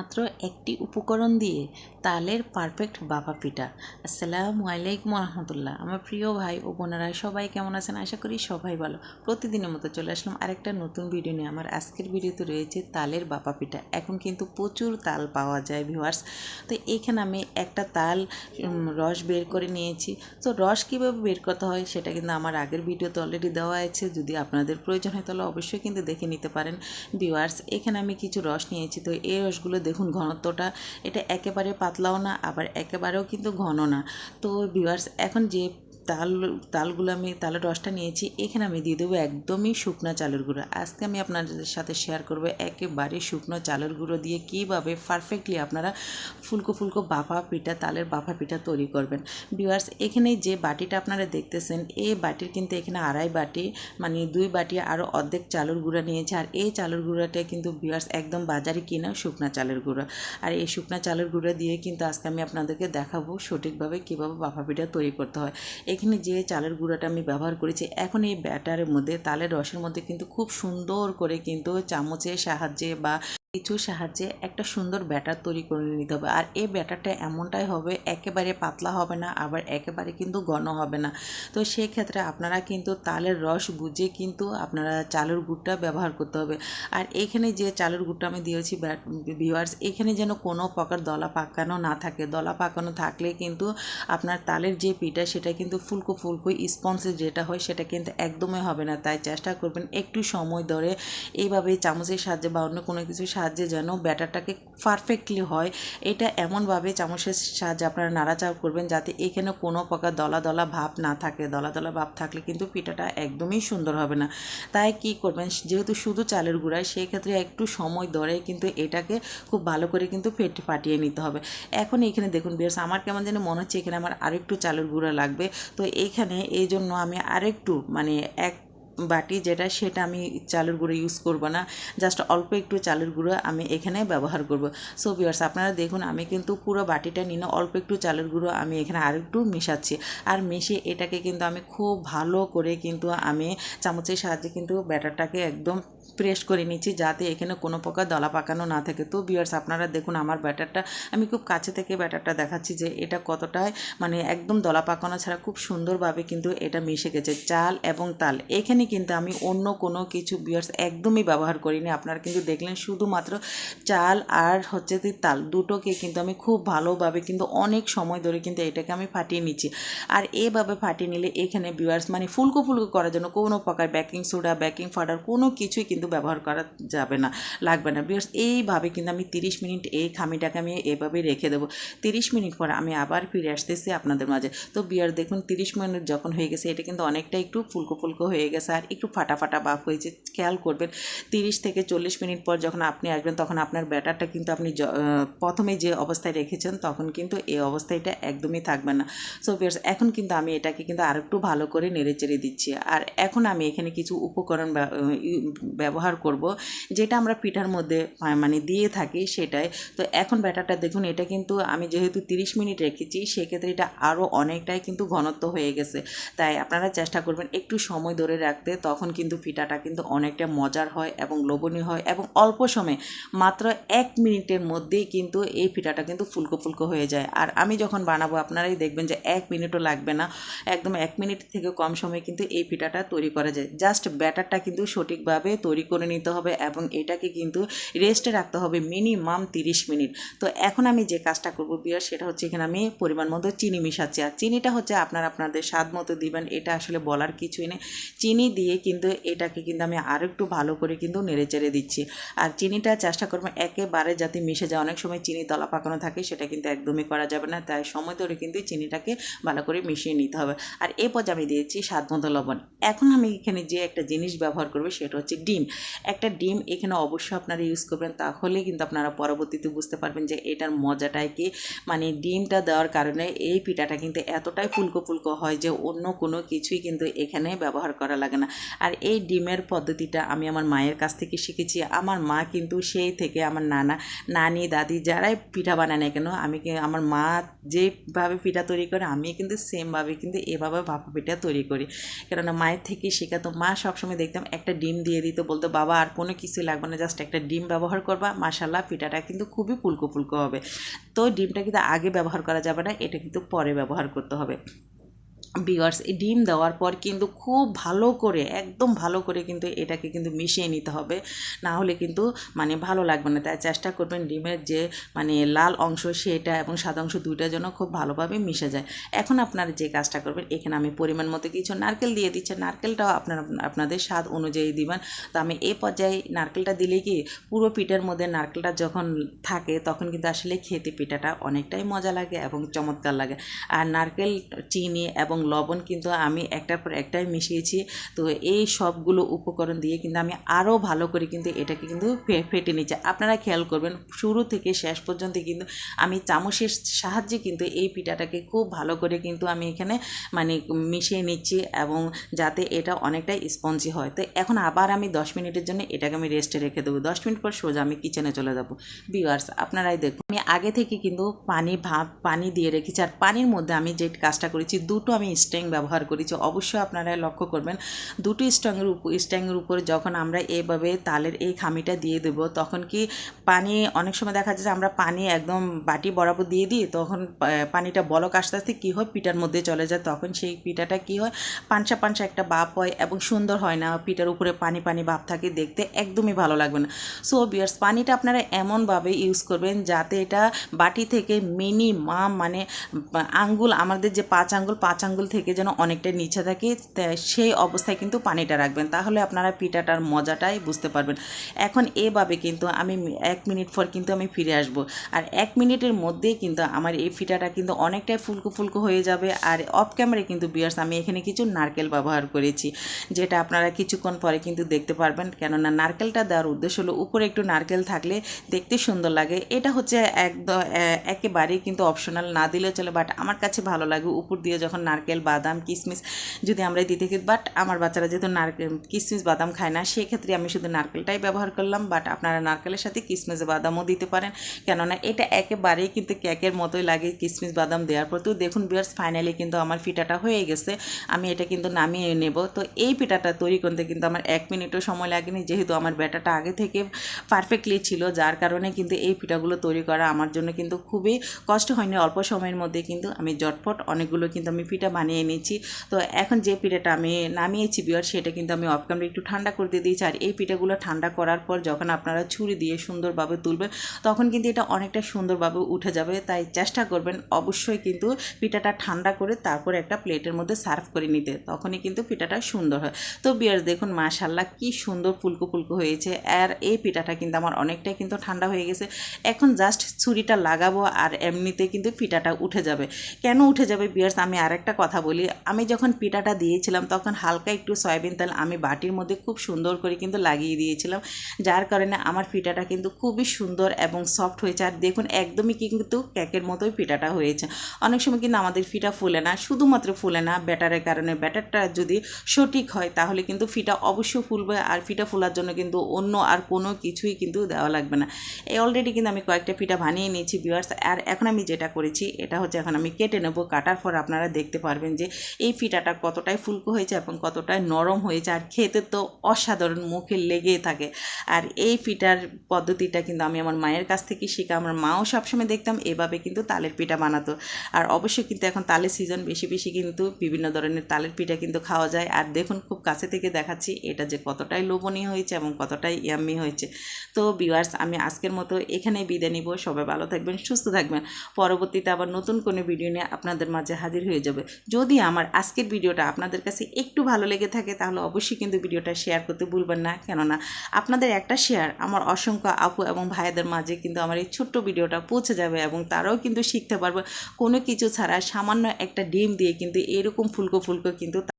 মাত্র একটি উপকরণ দিয়ে তালের পারফেক্ট বাবা পিঠা। আসসালামু আলাইকুম রহমতুল্লাহ আমার প্রিয় ভাই ও বোনেরা, সবাই কেমন আছেন? আশা করি সবাই ভালো। প্রতিদিনের মতো চলে আসলাম আরেকটা নতুন ভিডিও নিয়ে। আমার আজকের ভিডিওতে রয়েছে তালের বাবা পিঠা। এখন কিন্তু প্রচুর তাল পাওয়া যায় ভিউয়ার্স তো এইখানে আমি একটা তাল রস বের করে নিয়েছি। তো রস কীভাবে বের করতে হয় সেটা কিন্তু আমার আগের ভিডিওতে অলরেডি দেওয়া আছে। যদি আপনাদের প্রয়োজন হয় তাহলে অবশ্যই কিন্তু দেখে নিতে পারেন ভিউয়ার্স এখানে আমি কিছু রস নিয়েছি। তো এই রসগুলো দেখুন, ঘনত্বটা এটা একেবারে পাতলাও না, আবার একেবারেও কিন্তু ঘন না। তো ভিউয়ার্স এখন যে তাল, তালগুলো আমি, তালের রসটা নিয়েছি। এখানে আমি দিয়ে দেবো একদমই শুকনো চালের গুঁড়ো। আজকে আমি আপনাদের সাথে শেয়ার করব একেবারে শুকনো চালের গুঁড়ো দিয়ে কীভাবে পারফেক্টলি আপনারা ফুলকো ফুলকো বাফা পিঠা, তালের বাফা পিঠা তৈরি করবেন। ভিউয়ার্স এখানে যে বাটিটা আপনারা দেখতেছেন এই বাটির কিন্তু এখানে আড়াই বাটি মানে দুই বাটি আরও অর্ধেক চালের গুঁড়া নিয়েছে। আর এই চালের গুঁড়াটা কিন্তু ভিউয়ার্স একদম বাজারে কিনা শুকনা চালের গুঁড়ো। আর এই শুকনা চালের গুঁড়ো দিয়ে কিন্তু আজকে আমি আপনাদেরকে দেখাবো সঠিকভাবে কীভাবে বাফা পিঠা তৈরি করতে হয়। এখানে যে চালের গুঁড়াটা আমি ব্যবহার করেছি। এখন এই ব্যাটারের মধ্যে, তালের রসের মধ্যে কিন্তু খুব সুন্দর করে কিন্তু চামচের সাহায্যে বা কিছুর সাহায্যে একটা সুন্দর ব্যাটার তৈরি করে নিতে হবে। আর এই ব্যাটারটা এমনটাই হবে, একেবারে পাতলা হবে না, আবার একেবারে কিন্তু ঘন হবে না। তো সেই ক্ষেত্রে আপনারা কিন্তু তালের রস বুঝে কিন্তু আপনারা চালের গুড়টা ব্যবহার করতে হবে। আর এখানে যে চালের গুড়টা আমি দিয়েছি ভিউয়ার্স এখানে যেন কোনো প্রকার দলা পাকানো না থাকে। দলা পাকানো থাকলে কিন্তু আপনার তালের যে পিঠা, সেটা কিন্তু ফুলকো ফুলকো স্পঞ্জের যেটা হয়, সেটা কিন্তু একদমই হবে না। তাই চেষ্টা করবেন একটু সময় ধরে এইভাবে চামচের সাহায্যে বা অন্য কোনো কিছুর সাহায্যে যেন ব্যাটারটাকে পারফেক্টলি হয়। এটা এমনভাবে চামচের সাহায্যে আপনারা নাড়াচাড়া করবেন যাতে এখানে কোনো প্রকার দলা দলা ভাব না থাকে। দলা দলা ভাব থাকলে কিন্তু পিঠাটা একদমই সুন্দর হবে না। তাই কি করবেন, যেহেতু শুধু চালের গুঁড়ায় সেই ক্ষেত্রে একটু সময় ধরে কিন্তু এটাকে খুব ভালো করে কিন্তু ফেটে ফাটিয়ে নিতে হবে। এখন এখানে দেখুন বেশ আমার কেমন যেন মনে হচ্ছে এখানে আমার আরেকটু চালের গুঁড়া লাগবে। তো এইখানে এই জন্য আমি আরেকটু মানে এক বাটি যেটা, সেটা আমি চালের গুঁড়ো ইউজ করব না। জাস্ট অল্প একটু চালের গুঁড়ো আমি এখানে ব্যবহার করব। সো ভিউয়ার্স আপনারা দেখুন, আমি কিন্তু পুরো বাটিটা নিয়ে অল্প একটু চালের গুঁড়ো আমি এখানে আরেকটু মেশাচ্ছি। আর মিশিয়ে এটাকে কিন্তু আমি খুব ভালো করে কিন্তু আমি চামচের সাহায্যে কিন্তু ব্যাটারটাকে একদম প্রেস করে নিচ্ছি যাতে এখানে কোনো প্রকার দলা পাকানো না থাকে। তো বিয়ার্স আপনারা দেখুন আমার ব্যাটারটা, আমি খুব কাছে থেকে ব্যাটারটা দেখাচ্ছি যে এটা কতটাই মানে একদম দলা পাকানো ছাড়া খুব সুন্দরভাবে কিন্তু এটা মিশে গেছে, চাল এবং তাল। এখানে কিন্তু আমি অন্য কোনো কিছু বিয়ার্স একদমই ব্যবহার করিনি। আপনারা কিন্তু দেখলেন শুধুমাত্র চাল আর হচ্ছে তাল দুটোকে কিন্তু আমি খুব ভালোভাবে কিন্তু অনেক সময় ধরে কিন্তু এটাকে আমি ফাটিয়ে নিচ্ছি। আর এভাবে ফাটিয়ে নিলে এখানে বিয়ার্স মানে ফুলকো ফুলকো করার জন্য কোনো প্রকার বেকিং সোডা বেকিং পাউডার কোনো কিছুই কিন্তু ব্যবহার করা যাবে না, লাগবে না। বিয়ার্স, এইভাবে কিন্তু আমি তিরিশ মিনিট এই খামিটাকে আমি এভাবে রেখে দেবো। তিরিশ মিনিট পর আমি আবার ফিরে আসতেছি আপনাদের মাঝে। তো বিয়ার দেখুন, তিরিশ মিনিট যখন হয়ে গেছে, এটা কিন্তু অনেকটা একটু ফুলকো ফুলকো হয়ে গেছে আর একটু ফাটা ফাটা বাপ হয়েছে। খেয়াল করবেন, তিরিশ থেকে চল্লিশ মিনিট পর যখন আপনি আসবেন, তখন আপনার ব্যাটারটা কিন্তু আপনি প্রথমে যে অবস্থায় রেখেছেন, তখন কিন্তু এই অবস্থাটা একদমই থাকবে না। সো বিয়ার্স, এখন কিন্তু আমি এটাকে কিন্তু আরেকটু ভালো করে নেড়ে চেড়ে দিচ্ছি। আর এখন আমি এখানে কিছু উপকরণ ব্যবহার করব, যেটা আমরা পিঠার মধ্যে মানে দিয়ে থাকি সেটাই। তো এখন ব্যাটারটা দেখুন, এটা কিন্তু আমি যেহেতু তিরিশ মিনিট রেখেছি, সেক্ষেত্রে এটা আরও অনেকটাই কিন্তু ঘনত্ব হয়ে গেছে। তাই আপনারা চেষ্টা করবেন একটু সময় ধরে রাখতে, তখন কিন্তু পিঠাটা কিন্তু অনেকটা মজার হয় এবং লোভনীয় হয় এবং অল্প সময়ে, মাত্র এক মিনিটের মধ্যেই কিন্তু এই পিঠাটা কিন্তু ফুলকো ফুলকো হয়ে যায়। আর আমি যখন বানাবো, আপনারাই দেখবেন যে এক মিনিটও লাগবে না। একদম এক মিনিট থেকে কম সময়ে কিন্তু এই পিঠাটা তৈরি করা যায়। জাস্ট ব্যাটারটা কিন্তু সঠিকভাবে তৈরি করে নিতে হবে এবং এটাকে কিন্তু রেস্টে রাখতে হবে মিনিমাম তিরিশ মিনিট। তো এখন আমি যে কাজটা করব বিয়ার সেটা হচ্ছে এখানে আমি পরিমাণ মতো চিনি মিশাচ্ছি। আর চিনিটা হচ্ছে আপনার আপনাদের স্বাদ মতো দিবেন, এটা আসলে বলার কিছুই নেই। চিনি দিয়ে কিন্তু এটাকে কিন্তু আমি আরও একটু ভালো করে কিন্তু নেড়ে চেড়ে দিচ্ছি। আর চিনিটা চেষ্টা করবেন একেবারে যাতে মিশে যায়। অনেক সময় চিনি তলা পাকানো থাকে, সেটা কিন্তু একদমই করা যাবে না। তাই সময় ধরে কিন্তু চিনিটাকে ভালো করে মিশিয়ে নিতে হবে। আর এরপর আমি দিয়েছি স্বাদ মতো লবণ। এখন আমি এখানে যে একটা জিনিস ব্যবহার করব, সেটা হচ্ছে ডিম। একটা ডিম এখানে অবশ্যই আপনারা ইউজ করবেন, তাহলে কিন্তু আপনারা পরবর্তীতে বুঝতে পারবেন যে এটার মজাটাই কি। মানে ডিমটা দেওয়ার কারণে এই পিঠাটা কিন্তু এতটাই ফুলকো ফুলকো হয় যে অন্য কোনো কিছুই কিন্তু এখানে ব্যবহার করা লাগে না। আর এই ডিমের পদ্ধতিটা আমি আমার মায়ের কাছ থেকে শিখেছি। আমার মা কিন্তু সেই থেকে আমার নানা, নানি, দাদি যারাই পিঠা বানায় না কেন, আমি আমার মা যেভাবে পিঠা তৈরি করে, আমি কিন্তু সেমভাবে কিন্তু এভাবে ভাপা পিঠা তৈরি করি। কেননা মায়ের থেকে শেখা তো মা সবসময় দেখতাম একটা ডিম দিয়ে দিত বলতো, বাবা, আর কোনো কিছুই লাগবে না জাস্ট একটা ডিম ব্যবহার করবা। মাসাল্লাহ পিঠাটা কিন্তু খুবই ফুলকো ফুলকো হবে। তো ডিমটা কিন্তু আগে ব্যবহার করা যাবে না, এটা কিন্তু পরে ব্যবহার করতে হবে। বিয়ার্স এই ডিম দেওয়ার পর কিন্তু খুব ভালো করে, একদম ভালো করে কিন্তু এটাকে কিন্তু মিশিয়ে নিতে হবে। না হলে কিন্তু মানে ভালো লাগবে না। তাই চেষ্টা করবেন ডিমের যে মানে লাল অংশ সেটা এবং সাদা অংশ দুইটার জন্য খুব ভালোভাবে মিশে যায়। এখন আপনারা যে কাজটা করবেন, এখানে আমি পরিমাণ মতো কিছু নারকেল দিয়ে দিচ্ছি। নারকেলটাও আপনারা, আপনাদের স্বাদ অনুযায়ী দিবেন। তো আমি এই পর্যায়ে নারকেলটা দিলে কি পুরো পিঠার মধ্যে নারকেলটা যখন থাকে, তখন কিন্তু আসলে খেতে পিঠাটা অনেকটাই মজা লাগে এবং চমৎকার লাগে। আর নারকেল, চিনি এবং লবণ কিন্তু আমি একটার পর একটাই মিশিয়েছি। তো এই সবগুলো উপকরণ দিয়ে কিন্তু আমি আরও ভালো করে কিন্তু এটাকে কিন্তু ফেটে নিচ্ছি। আপনারা খেয়াল করবেন, শুরু থেকে শেষ পর্যন্ত কিন্তু আমি চামচের সাহায্যে কিন্তু এই পিঠাটাকে খুব ভালো করে কিন্তু আমি এখানে মানে মিশিয়ে নিচ্ছি এবং যাতে এটা অনেকটাই স্পঞ্জি হয়। তো এখন আবার আমি দশ মিনিটের জন্য এটাকে আমি রেস্টে রেখে দেবো। দশ মিনিট পর সোজা আমি কিচেনে চলে যাব। বিওয়ার্স আপনারাই দেখুন। আমি আগে থেকে কিন্তু পানি ভাপ, পানি দিয়ে রেখেছি। আর পানির মধ্যে আমি যে কাজটা করেছি, দুটো আমি স্ট্যাং ব্যবহার করেছি অবশ্যই আপনারা লক্ষ্য করবেন, দুটো স্ট্যাংয়ের উপর স্ট্যাংয়ের উপরে যখন আমরা এভাবে তালের এই খামিটা দিয়ে দেব, তখন কি পানি, অনেক সময় দেখা যায় যে আমরা পানি একদম বাটি বরাবর দিয়ে দিই, তখন পানিটা বলক আস্তে আস্তে কী হয়, পিঠার মধ্যে চলে যায়, তখন সেই পিঠাটা কী হয় পাঞ্চা পাঞ্চা একটা বাপ হয় এবং সুন্দর হয় না, পিঠার উপরে পানি পানি ভাব থাকে, দেখতে একদমই ভালো লাগবে না। সো বিয়ার্স পানিটা আপনারা এমনভাবে ইউজ করবেন যাতে এটা বাটি থেকে মিনিমাম মানে আঙ্গুল, আমাদের যে পাঁচ আঙ্গুল পাঁচ আঙ্গুল থেকে যেন অনেকটা নিচে থাকে সেই অবস্থায় কিন্তু পানিটা রাখবেন। তাহলে আপনারা পিঠাটার মজাটাই বুঝতে পারবেন। এখন এভাবে কিন্তু আমি এক মিনিট পর কিন্তু আমি ফিরে আসব। আর এক মিনিটের মধ্যেই কিন্তু আমার এই পিঠাটা কিন্তু অনেকটাই ফুলকো ফুলকো হয়ে যাবে। আর অফ ক্যামেরায় কিন্তু বিয়ার্স আমি এখানে কিছু নারকেল ব্যবহার করেছি, যেটা আপনারা কিছুক্ষণ পরে কিন্তু দেখতে পারবেন। কেননা নারকেলটা দেওয়ার উদ্দেশ্য হলো উপরে একটু নারকেল থাকলে দেখতে সুন্দর লাগে। এটা হচ্ছে একদম একেবারেই কিন্তু অপশনাল না দিলেও চলে বাট আমার কাছে ভালো লাগে উপর দিয়ে যখন নারকেল বাদাম কিশমিশ যদি আমরা দিতে কি বাট আমার বাচ্চারা যেহেতু নারকেল কিশমিশ বাদাম খায় না, সেক্ষেত্রে আমি শুধু নারকেলটাই ব্যবহার করলাম। বাট আপনারা নারকেলের সাথে কিশমিশ বাদামও দিতে পারেন। কেননা এটা একেবারেই কিন্তু কেকের মতোই লাগে কিশমিশ বাদাম দেওয়ার পর। তো দেখুন বিয়ার্স ফাইনালি কিন্তু আমার পিঠাটা হয়ে গেছে। আমি এটা কিন্তু নামিয়ে নেব। তো এই পিঠাটা তৈরি করতে কিন্তু আমার এক মিনিটও সময় লাগেনি। যেহেতু আমার ব্যাটাটা আগে থেকে পারফেক্টলি ছিল, যার কারণে কিন্তু এই পিঠাগুলো তৈরি করা আমার জন্য কিন্তু খুবই কষ্ট হয়নি। অল্প সময়ের মধ্যে কিন্তু আমি জটপট অনেকগুলো কিন্তু আমি পিঠা বানিয়ে নিয়েছি তো এখন যে পিঠাটা আমি নামিয়েছি বিয়ার, সেটা কিন্তু আমি অফ ক্যামেরা একটু ঠান্ডা করতে দিয়েছি। আর এই পিঠাগুলো ঠান্ডা করার পর যখন আপনারা ছুরি দিয়ে সুন্দরভাবে তুলবেন, তখন কিন্তু এটা অনেকটা সুন্দরভাবে উঠে যাবে। তাই চেষ্টা করবেন অবশ্যই কিন্তু পিঠাটা ঠান্ডা করে তারপর একটা প্লেটের মধ্যে সার্ভ করে নিতে, তখনই কিন্তু পিঠাটা সুন্দর হয়। তো বিয়ার দেখুন মাশাল্লাহ কি সুন্দর ফুলকো ফুলকো হয়েছে। আর এই পিঠাটা কিন্তু আমার অনেকটাই কিন্তু ঠান্ডা হয়ে গেছে। এখন জাস্ট ছুরিটা লাগাবো আর এমনিতে কিন্তু পিঠাটা উঠে যাবে। কেন উঠে যাবে বিয়ার্স? আমি আরেকটা কথা বলি। আমি যখন পিঠাটা দিয়েছিলাম, তখন হালকা একটু সয়াবিন তেল আমি বাটির মধ্যে খুব সুন্দর করে কিন্তু লাগিয়ে দিয়েছিলাম। যার কারণে আমার পিঠাটা কিন্তু খুবই সুন্দর এবং সফট হয়েছে। আর দেখুন, একদমই কিন্তু কেকের মতোই পিঠাটা হয়েছে। অনেক সময় কিন্তু আমাদের ফিটা ফুলে না, শুধুমাত্র ফুলে না ব্যাটারের কারণে। ব্যাটারটা যদি সঠিক হয়, তাহলে কিন্তু ফিটা অবশ্যই ফুলবে। আর ফিটা ফোলার জন্য কিন্তু অন্য আর কোনো কিছুই কিন্তু দেওয়া লাগবে না। এই অলরেডি কিন্তু আমি কয়েকটা পিঠা বানিয়ে নিয়েছি ভিউয়ার্স আর এখন আমি যেটা করেছি, এটা হচ্ছে এখন আমি কেটে নেব। কাটার পর আপনারা দেখতে পারবেন যে এই পিঠাটা কতটাই ফুলকো হয়েছে এবং কতটাই নরম হয়েছে আর খেতে তো অসাধারণ মুখে লেগেই থাকে। আর এই পিঠার পদ্ধতিটা কিন্তু আমি আমার মায়ের কাছ থেকে শিখা আমার মাও সবসময় দেখতাম, এভাবে কিন্তু তালের পিঠা বানাতো। আর অবশ্যই কিন্তু এখন তালের সিজন বেশি বেশি কিন্তু বিভিন্ন ধরনের তালের পিঠা কিন্তু খাওয়া যায়। আর দেখুন খুব কাছে থেকে দেখাচ্ছি এটা যে কতটাই লোভনীয় হয়েছে এবং কতটাই ইয়াম্মি হয়েছে। তো ভিউয়ার্স আমি আজকের মতো এখানেই বিদায় নিব। সবাই ভালো থাকবেন, সুস্থ থাকবেন। পরবর্তীতে আবার নতুন কোনো ভিডিও নিয়ে আপনাদের মাঝে হাজির হয়ে যাবে। যদি আমার আজকের ভিডিওটা আপনাদের কাছে একটু ভালো লেগে থাকে, তাহলে অবশ্যই কিন্তু ভিডিওটা শেয়ার করতে ভুলবেন না। কেননা আপনাদের একটা শেয়ার আমার অসংখ্য আপু এবং ভাইদের মাঝে কিন্তু আমার এই ছোট্ট ভিডিওটা পৌঁছে যাবে এবং তারাও কিন্তু শিখতে পারবে। কোনো কিছু ছাড়া সামান্য একটা ডিম দিয়ে কিন্তু এরকম ফুলকো ফুলকো কিন্তু